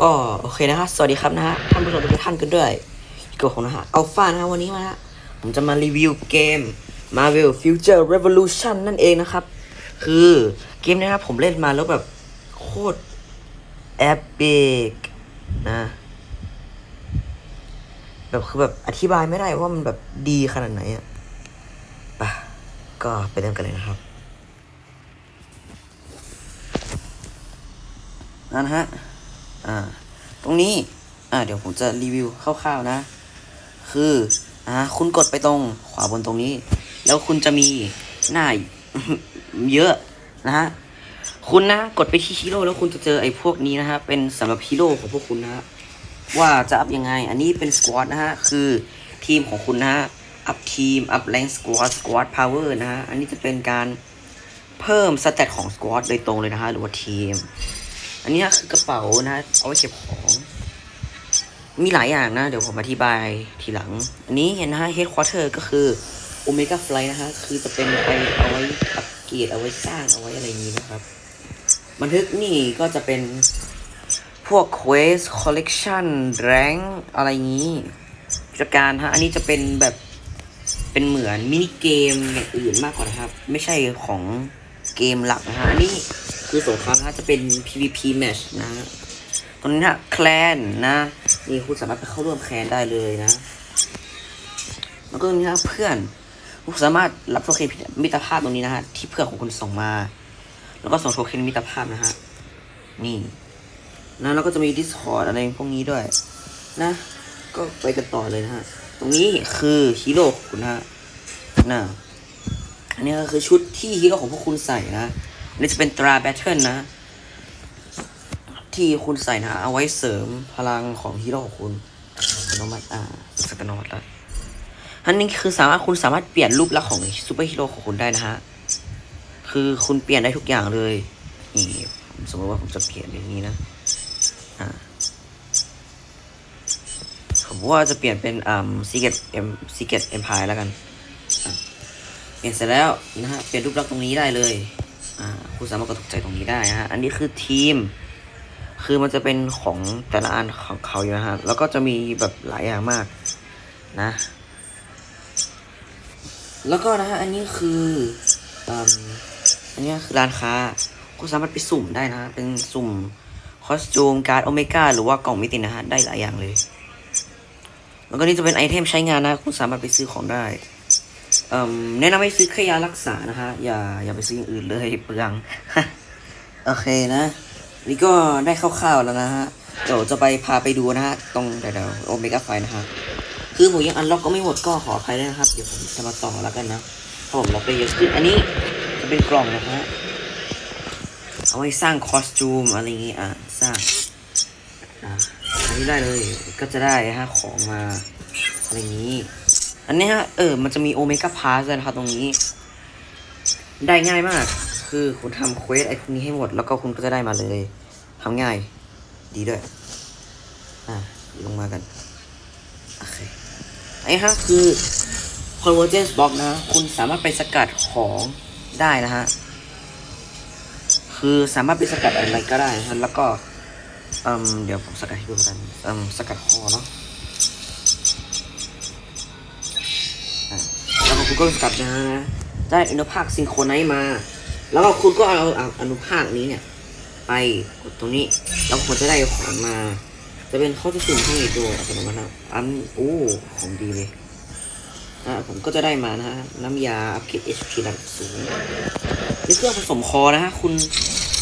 ก็โอเคนะฮะสวัสดีครับนะฮะท่านผู้ชมทุกท่านกันด้วยเกี่ยวของนะฮะอัลฟานะฮะวันนี้มาฮะผมจะมารีวิวเกม Marvel Future Revolution นั่นเองนะครับ คือเกมนี้นะครับผมเล่นมาแล้วแบบโคตรแอปเบกนะแบบคือแบบอธิบายไม่ได้ว่ามันแบบดีขนาดไหนอะปะก็ไปเริ่มกันเลยนะครับนั่นฮะ อ่า ตรงนี้ อ่า เดี๋ยวผมจะรีวิวคร่าวๆนะ คือ อ่า คุณกดไปตรงขวาบนตรงนี้ แล้วคุณจะมีหน้าเยอะนะฮะ คุณนะ กดไปที่ฮีโร่แล้วคุณจะเจอไอ้พวกนี้นะฮะ เป็นสำหรับฮีโร่ของพวกคุณนะฮะ ว่าจะอัพยังไง อันนี้เป็นสควอตนะฮะ คือทีมของคุณนะฮะ อัพทีม อัพแรงสควอตสควอตพาวเวอร์นะฮะ อันนี้จะเป็นการเพิ่มสเตตของสควอตโดยตรงเลยนะฮะ หรือว่าทีม อันนี้คือกระเป๋านะเอาไว้เก็บของ มีหลายอย่างนะ เดี๋ยวผมอธิบายทีหลัง อันนี้เห็นนะฮะ headquarter ก็คือโอเมก้าไฟล์นะฮะคือจะเป็นไปเอาไว้อัปเกรดเอาไว้สร้างเอาไว้อะไรอย่างนี้นะครับ บันทึกนี่ก็จะเป็นพวก quest collection rank อะไรอย่างนี้กิจการฮะอันนี้จะเป็นแบบเป็นเหมือนมินิเกมอย่างอื่นมากกว่านะครับ ไม่ใช่ของเกมหลักนะฮะอันนี้ คือสงครามนะจะเป็น PVP match นะตรงนี้นะแคลนนะนี่คุณสามารถไปเข้าร่วมแคลนได้เลยนะแล้วก็ตรงนี้นะเพื่อนคุณสามารถรับโทเค็นมิตรภาพตรงนี้นะฮะที่เพื่อนของคุณส่งมา แล้วก็ส่งโทเค็นมิตรภาพนะฮะนี่นะแล้วก็จะมี Discord อะไรพวกนี้ด้วย นะ ก็ไปกันต่อเลยนะฮะ ตรงนี้คือฮีโร่คุณฮะนะอันนี้ก็คือชุดที่ฮีโร่ของพวกคุณใส่นะ นนี้จะเป็นตราแบทเทิลนะ ที่คุณใส่นะ เอาไว้เสริมพลังของฮีโร่ของคุณอัตโนมัติอ่าอัตโนมัติแล้วอันนี้คือสามารถคุณสามารถเปลี่ยนรูปลักษณ์ของซูเปอร์ฮีโร่ของคุณได้นะฮะ คือคุณเปลี่ยนได้ทุกอย่างเลยนี่สมมติว่าผมจะเปลี่ยนอย่างนี้นะอ่าผมว่าจะเปลี่ยนเป็นอ่าซีเกตเอ็มซีเกตเอ็มพายแล้วกันเปลี่ยนเสร็จแล้วนะฮะเปลี่ยนรูปลักษณ์ตรงนี้ได้เลย คุณสามารถกดถูกใจตรงนี้ได้นะฮะ อันนี้คือทีม คือมันจะเป็นของแต่ละอันของเขาอยู่นะฮะ แล้วก็จะมีแบบหลายอย่างมากนะ แล้วก็นะฮะ อันนี้คืออ,อันนี้คือร้านค้า คุณสามารถไปสุ่มได้นะฮะเป็นสุ่มคอสตูมการ์ดโอเมก้าหรือว่ากล่องมิตินะฮะ ได้หลายอย่างเลย แล้วก็นี่จะเป็นไอเทมใช้งานนะ คุณสามารถไปซื้อของได้ แนะนำให้ซื้อแค่ยารักษานะฮะอย่าอย่าไปซื้ออย่างอื่นเลยเปลืองโอเคนะ นี่ก็ได้คร่าวๆแล้วนะฮะเดี๋ยวจะไปพาไปดูนะฮะตรงเดี๋ยวโอเมก้าไฟนะฮะคือผมยังอันล็อกก็ไม่หมดก็ขออภัยด้วยนะครับ เดี๋ยวผมจะมาต่อแล้วกันนะเพราผมล็อกได้เยอะขึ้นอันนี้จะเป็นกล่องนะฮะเอาไว้สร้างคอสตูมอะไรอย่างงี้อะสร้างอะอันนี้ได้เลยก็จะได้ฮะของมาอะไรอย่างนี้ อันนี้ฮะเออ มันจะมีโอเมก้าพาสนะครับตรงนี้ ได้ง่ายมาก คือคุณทำเควสไอ้พวกนี้ให้หมด แล้วก็คุณก็จะได้มาเลยทำง่าย ดีด้วย อะ ลงมากัน โอเค ไอ้ฮะคือ convergence box นะ คุณสามารถไปสกัดของได้นะฮะ คือสามารถไปสกัดอะไรก็ได้นะฮะแล้วก็เอืมเดี๋ยวผมสกัดให้ดูกันเอืมสกัดคอเนาะ คุณก็สกัดนะได้อนุภาคซิงโครไนซ์มา แล้วก็คุณก็เอาอานุภาคนี้เนี่ย ไปกดตรงนี้ แล้วคุณจะได้ของมา จะเป็นเขาจะสุ่มให้ตัวอัตโนมัติอันโอ้ของดีเลยอ่าผมก็จะได้มานะฮะ น้ำยาอัพเกรด HP ระดับสูงนี่เครื่องผสมคอนะฮะ คุณ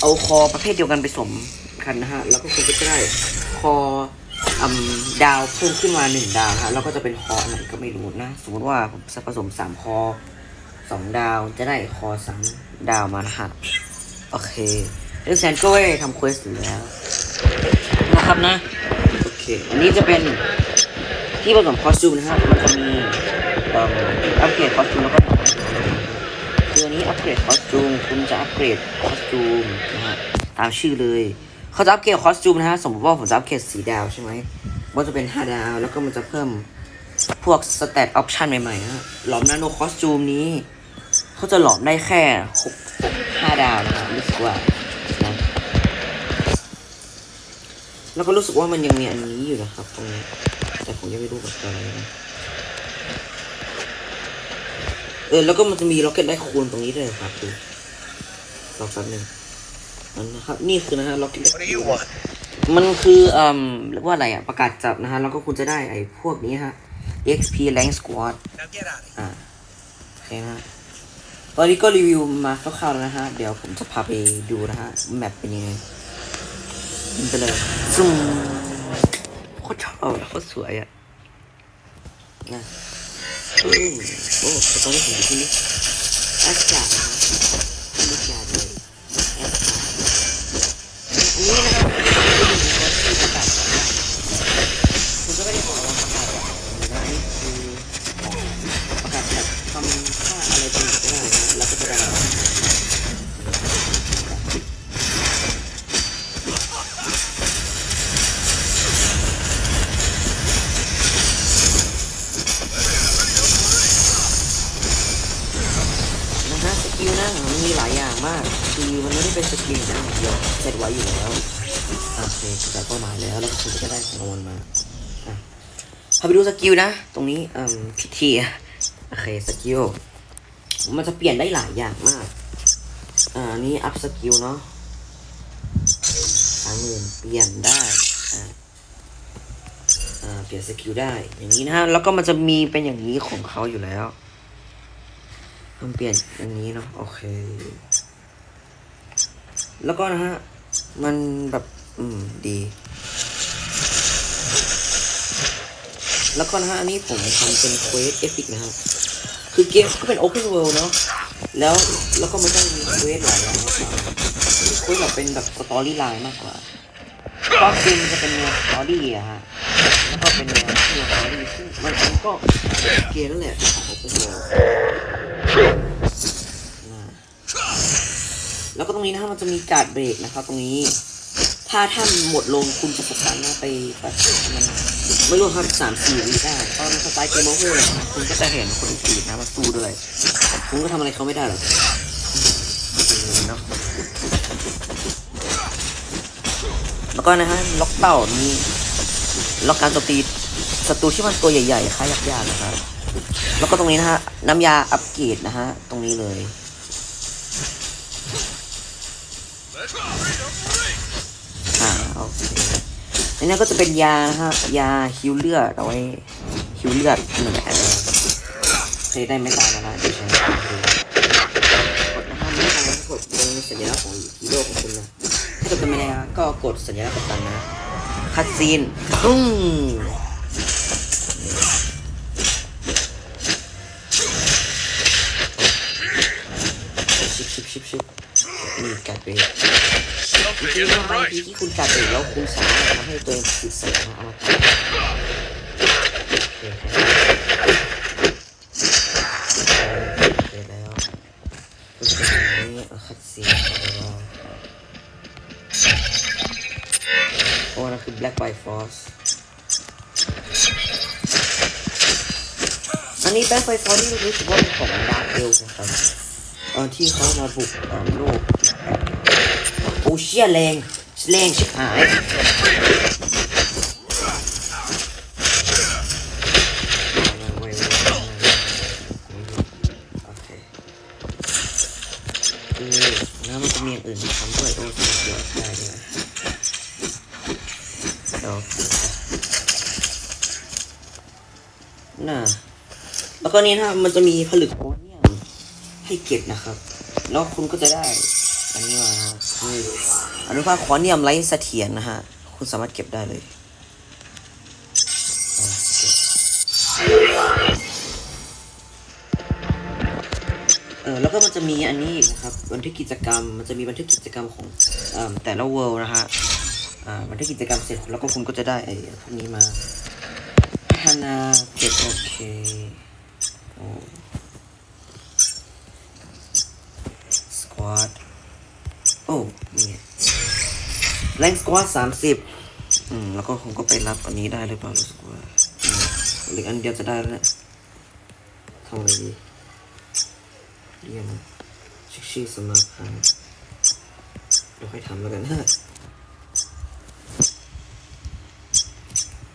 เอาคอประเภทเดียวกันไปสมกันนะฮะ แล้วก็คุณก็จะได้คอ ดาวเพิ่มขึ้นมาหนึ่งดาวนะฮะแล้วก็จะเป็นคอไหนก็ไม่รู้นะ สมมติว่าผมจะผสมสามคอสองดาวจะได้คอสามดาวมานะฮะโอเคเรื่องแซนก็ได้ทำเควสอยู่แล้วนะครับนะ โอเค อันนี้จะเป็นที่ผสมคอสตูมนะครับ มันจะมีอัปเกรดคอสตูมแล้วก็คืออันนี้อัปเกรดคอสตูมคุณจะอัปเกรดคอสตูมนะฮะตามชื่อเลย เขาจะอัปเกรดคอสตูมนะฮะ สมมติว่าผมจะอัปเกรดสีดาวใช่ไหมมันจะเป็น5ดาว แล้วก็มันจะเพิ่มพวกสเตตออปชันใหม่ๆนะฮะหลอมนาโนคอสตูมนี้ เขาจะหลอมได้แค่หกห้าดาวนะครับรู้สึกว่านะแล้วก็รู้สึกว่ามันยังมีอันนี้อยู่นะครับตรงนี้แต่ผมยังไม่รู้ว่าคือะไรนะเออแล้วก็มันจะมีล็อกเก็ตได้คูณตรงนี้ด้วยครับดูรอแป๊บหนึง นนะครับนี่คือนะฮะล็อกเก็ต What do you want? มันคือเอ่อเรียกว่าอะไรอะประกาศจับนะฮะแล้วก็คุณจะได้ไอ้พวกนี้ฮะ XP Rank Squad Now get out of here. อ่าโอเคนะฮะตอนนี้ก็รีวิวมาคร่าวๆแล้วนะฮะ เดี๋ยวผมจะพาไปดูนะฮะ แมปเป็นยังไงยิงไปเลยซุ่มโคตรชอบอะโคตรสวยอะนะอืมโอ้แต่ตอนนี้ผมอยู่ที่นี่แอสการ์ คือมันไม่ได้เป็นสกิลอย่างเดียวเซตไว้อยู่แล้วโอเคแต่เป้าหมายแล้วแล้วก็คุณก็ได้ของรางวัลมาอะพาไปดูสกิลนะ ตรงนี้อืมพิธีอ่โอเคสกิลมันจะเปลี่ยนได้หลายอย่างมากอ่านี้อัพสกิลเนาะสามหมื่นเปลี่ยนได้อ่าเปลี่ยนสกิลได้ อย่างนี้นะฮะ แล้วก็มันจะมีเป็นอย่างนี้ของเขาอยู่แล้วมันเปลี่ยนอย่างนี้เนาะ โอเค แล้วก็นะฮะ มันแบบ อืม ดี แล้วก็นะฮะ อันนี้ผมทำเป็นเควสเอพิกนะฮะคือเกมก็เป็น Open World เนาะ แล้วแล้วก็มันต้องมีเควสหลายอย่างมากกว่าเควสแบบเป็นแบบสตอรี่ไลน์มากกว่าตอนเกมมันจะเป็นแนวสตอรี่อะฮะ แล้วก็เป็นแนวที่สตอรี่ซึ่งมันก็เกมนั่นแหละ Open World อ่า แล้วก็ตรงนี้นะครับมันจะมีการ์ดเบรกนะครับ ตรงนี้ ถ้าถ้านหมดลงคุณจะสตาร์ทนะไปแบบมันไม่รู้ครับสามสี่วิได้ตอนสไตล์เกมโอเวอร์เลยคุณก็จะเห็นคนอื่นนะมาสู้ด้วยคุณก็ทำอะไรเขาไม่ได้หรอกเนาะแล้วก็นะฮะล็อกเต่ามีล็อกการโจมตีศัตรูที่มันตัวใหญ่ๆค่ายยากๆนะครับ แล้วก็ตรงนี้นะฮะน้ำยาอัปเกรดนะฮะตรงนี้เลย อ่าโอเคอั นนี้ก็จะเป็นยานะฮะยาฮิวเลือดเอาไว้ฮิวเลือดหนึ่งอันเคยได้ไม่ตายมาแล้วเดี๋ยวใช้กดนะครับไม่ตายกดลงสัญลักษณ์ของฮีโร่ของคุณนะถ้ากดไม่ได้นะก็กดสัญลักษณ์กัปตันนะคัดซีนตุ้งชิบชิบชิบชิบนี่กัดไป ที่ isn't บางทีที่คุณกัดเองแล้วคุณสามารถทำให้ตัวเองติดเสนะเอามตัดโอเคครับโอเคแล้วก็จะทำนี้คัดซีนรอโอ้นั่นคือ Black by Force อันนี้ Black by Force นี่รู้สึกว่าเป็นของดาร์เอลนะครับที่เขามาบุกโลก เชี่ยแรงแรงชิบหายโอเคแล้วมันจะมีอื่นที่ทำด้วยโอ้สุดยอดได้ด้วยโอเคน่ะแล้วก็นี่นะมันจะมีผลึกโอเนียมให้เก็บนะครับ แล้วคุณก็จะได้ อันนี้มา อนุภาคคอนเนียมไร้เสถียรนะฮะ คุณสามารถเก็บได้เลยเออแล้วก็มันจะมีอันนี้นะครับบันทึกกิจกรรม มันจะมีบันทึกกิจกรรมของเอ่อแต่ละเวิลด์นะฮะอ่าบันทึกกิจกรรมเสร็จแล้วก็คุณก็จะได้ไอ้พวกนี้มาพัฒนาเก็บโอเคโอ้สควอตโอ้นี่ แรงสควอตสามสิบอืม แล้วก็ผมก็ไปรับอันนี้ได้หรือเปล่ารู้สึกว่าอืมเหลืออันเดียวจะได้แล้วนี่ยทำไรดีเรียนชิคชี่สมาพันธ์เดี๋ยวค่อยทำแล้วกันนะ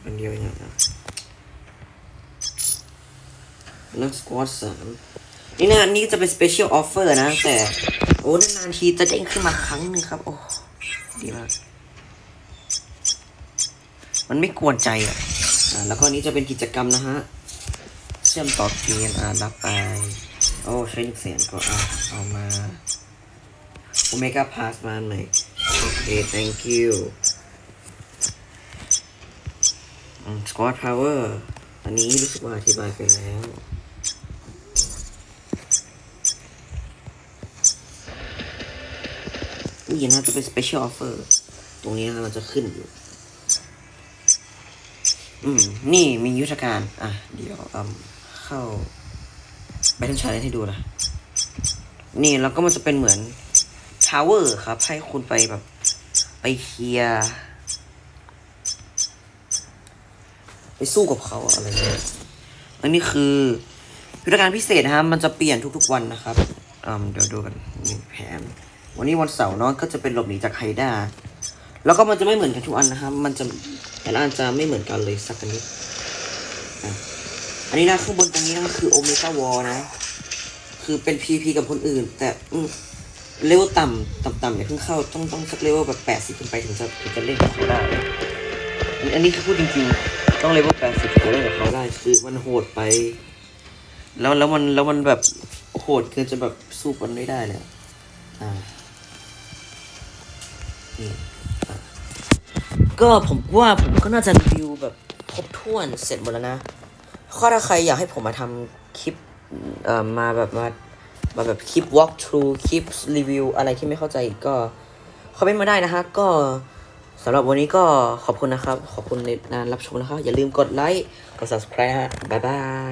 อันเดียวเองนะนักสควอตสามนี่นะนี่จะเป็น special offer นะ แต่ โอ้นานๆทีจะเด้งขึ้นมาครั้งหนึงครับ โอ้ ดีมาก มันไม่กวนใจอะอ่าแล้วก็นี้จะเป็นกิจกรรมนะฮะ เชื่อมต่อเกมอ่ารับไปโอ้ใช้หนึ่งแสนก็เอะเอามาโอเมก้าพาสมาหน่อยโอเค thank you อืม squad power อันนี้รู้สึกว่าอธิบายไปแล้วนี่นะจะเป็น special offer ตรงนี้นะมันจะขึ้นอยู่ อืม นี่มียุทธการ อะ เดี๋ยวอืมเข้า Battle Challenge ให้ดูนะ นี่แล้วก็มันจะเป็นเหมือนทาวเวอร์ครับ ให้คุณไปแบบ ไปเคลียร์ไปสู้กับเขาอะไรเงี้ยอันนี้คือยุทธการพิเศษนะครับมันจะเปลี่ยนทุกๆวันนะครับอืมเดี๋ยวดูกันนี่แผน วันนี้วันเสาร์เนาะก็จะเป็นหลบหนีจากไฮด้า แล้วก็มันจะไม่เหมือนกันทุกอันนะครับ มันจะแต่ละอันจะไม่เหมือนกันเลยสักนิดอันนี้นะข้างบนตรงนี้นะคือโอเมก้าวอนะ คือเป็น PVP กับคนอื่น แต่อืเลเวลต่ำต่ำๆอย่าเพิ่งเข้าต้องต้องสักเลเวลแบบแปดสิบขึ้นไปถึงจะถึงจะเล่นกับเขาได้อันนี้คือพูดจริงๆ ต้องเลเวลแปดสิบถึงจะเล่นกับเขาได้คือมันโหดไป แล้วแล้วมันแล้วมันแบบโหดเกินจะแบบสู้มันไม่ได้เลยอ่านี่ ก็ผมว่าผมก็น่าจะรีวิวแบบครบถ้วนเสร็จหมดแล้วนะข้อถ้าใครอยากให้ผมมาทำคลิปเอ่อมาแบบมามาแบบคลิป walk through คลิปรีวิวอะไรที่ไม่เข้าใจก็คอมเมนต์มาได้นะฮะก็สำหรับวันนี้ก็ขอบคุณนะครับ ขอบคุณในการรับชมนะครับ อย่าลืมกดไลค์ กด subscribe ฮะ บ๊ายบาย